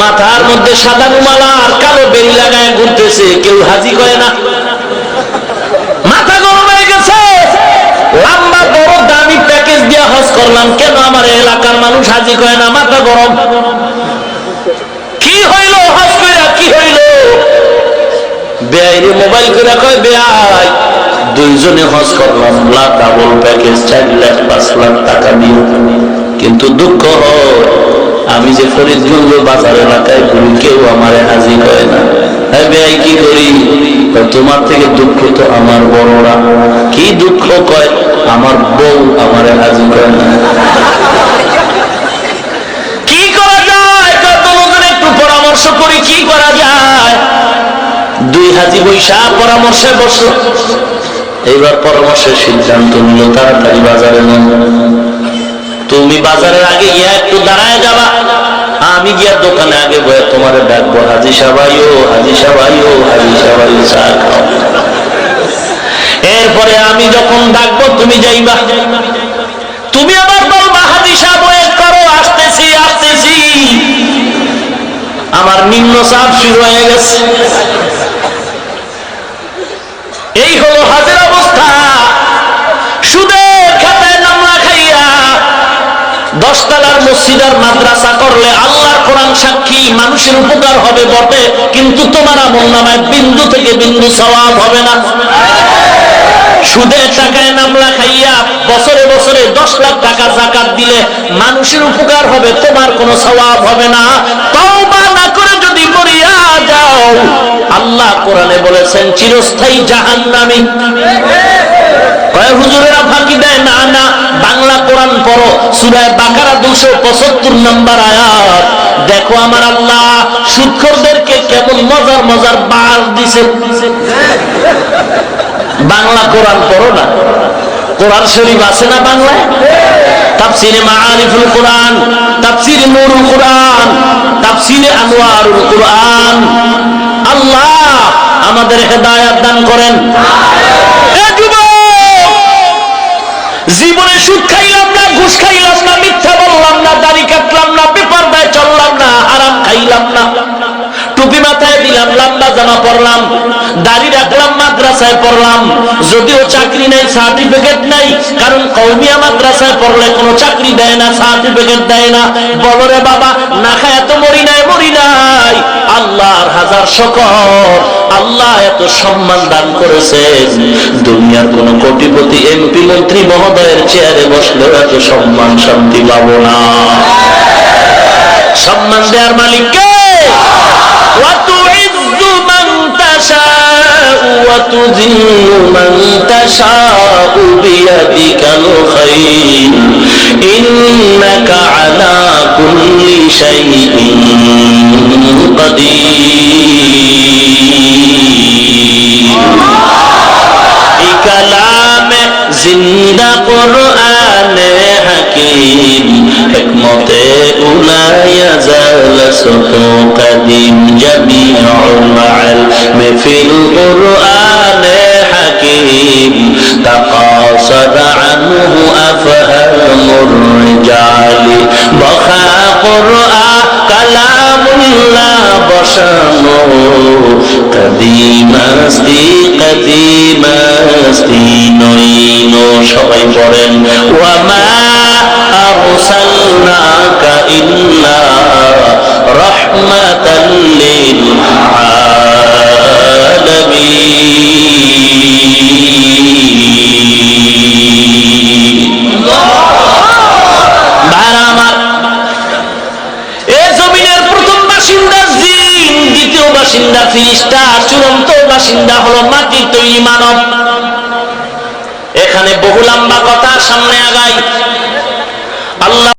মাথার মধ্যে সাদা রুমালা আর কালো বেরি লাগায় ঘুরতেছে, কেউ হাজি করে না। মাথা গরম হয়ে গেছে। লম্বা বড় দামি প্যাকেজ দিয়ে হজ করলাম, কেন আমার এলাকার মানুষ হাজি করে না? মাথা গরম। কি হইল হজ করে কি হইল? বেআইনি মোবাইল করে কয়, বেআই, দুইজনে হজ করলাম। লাখ ডাবল প্যাকেজ চার লাখ, পাঁচ লাখ টাকা দিয়ে। কিন্তু দুঃখ হয় আমি যে ফরিদগঞ্জ বাজার এলাকায় ঘুরি কেউ আমার হাজি করে না। কি করি? তোমার থেকে দুঃখ তো আমার বড়রা। কি দুঃখ কয়? আমার বউ আমার হাজি করে না। কি করা যায়? তোমাদের একটু পরামর্শ করি, কি করা যায়? দুই হাজি বৈশা পরামর্শে বসল। এইবার পরামর্শের সিদ্ধান্ত নিল, তাড়াতাড়ি বাজারে নাম। তুমি বাজারের আগে গিয়া একটু দাঁড়ায় যাবা। আমি গিয়া দোকানে আগে বয়ে তোমার ডাকবো হাজি সাবাই ও হাজি সাবাই ও হাজি সাবাই এরপরে আমি যখন ডাকবো, তুমি যাইবা। তুমি আবার বলবা, হাজি সাহেব করো, আসতেছি আসতেছি। আমার নিম্ন চাপ শুরু হয়ে গেছে। এই হলো হাজের অবস্থা। সুদের দশতলার মসজিদ আর মাদ্রাসা করলে আল্লাহর কোরআন সাক্ষী মানুষের উপকার হবে বটে, কিন্তু তোমার আমল নামায় বিন্দু থেকে বিন্দু সওয়াব হবে না। সুদের টাকায় নামলা খাইয়া বছরে বছরে দশ লাখ টাকা জাকাত দিলে মানুষের উপকার হবে, তোমার কোনো সওয়াব হবে না। তওবা না করে যদি মরিয়া যাও, আল্লাহ কোরআনে বলেছেন, চিরস্থায়ী জাহান্নামী। কয় হুজুরেরা ফাঁকি দেয়? না না। বাংলা কোরআন পড়ো সুরায় বাকারা দুশো পঁচাত্তর নম্বর আয়াত। দেখো আমার আল্লাহ, সুৎখরদেরকে কেমন মজার মজার বার দিছে। বাংলা কোরআন পড়ো না। কোরআন শরীফ আছে না বাংলায়? তাফসিরে মাআরিফুল কোরআন, তাফসিরে নূরুল কোরআন, তাফসিরে আনোয়ারুল কোরআন। আল্লাহ আমাদের হেদায়েত দান করেন এ যুবক জীবনে সুদ খাইলাম না, ঘুষ খাইলাম না, মিথ্যা বললাম না, দাড়ি কাটলাম না, পেপার দায় চললাম না, আরাম খাইলাম না। টুপি মাথায় দিলাম, লম্বা জামা পরলাম, দাড়ি রাখলাম, মাদ্রাসায় পড়লাম। যদিও চাকরি নাই সার্টিফিকেট নাই, কারণ কৌমিয়া মাদ্রাসায় পড়লে কোনো চাকরি দেয় না সার্টিফিকেট দেয় না। বলো রে বাবা, না খায় এত মরি নাই মরি নাই। আল্লাহর হাজার শকর আল্লাহ এত সম্মান দান করেছেন দুনিয়ার কোন কোটিপতি এমপি মন্ত্রী মহোদয়ের চেয়ারে বসলেও এত সম্মান শান্তি পাবো না সম্মান দেওয়ার মালিককে وتعز من تشاء وتذل من تشاء بيدك الخير হিকমতে উলায়া জালসত কদিম জামিউল ইলম ফিল কোরআন হাকিম تقاصد عنه أفهم الرجال بخا قرآن كلام الله বসানো কদিমাস্তি কদিমাস্তি নইন সবাই পড়েন ওয়ামা লিল আলামিন ভাইরা আমার, এ জমিনের প্রথম বাসিন্দা জিন, দ্বিতীয় বাসিন্দা ফিরিস্তা চূড়ান্ত বাসিন্দা হলো মাটির তৈরি মানব। এখানে বহু লম্বা কথা সামনে আগাই। আল্লাহ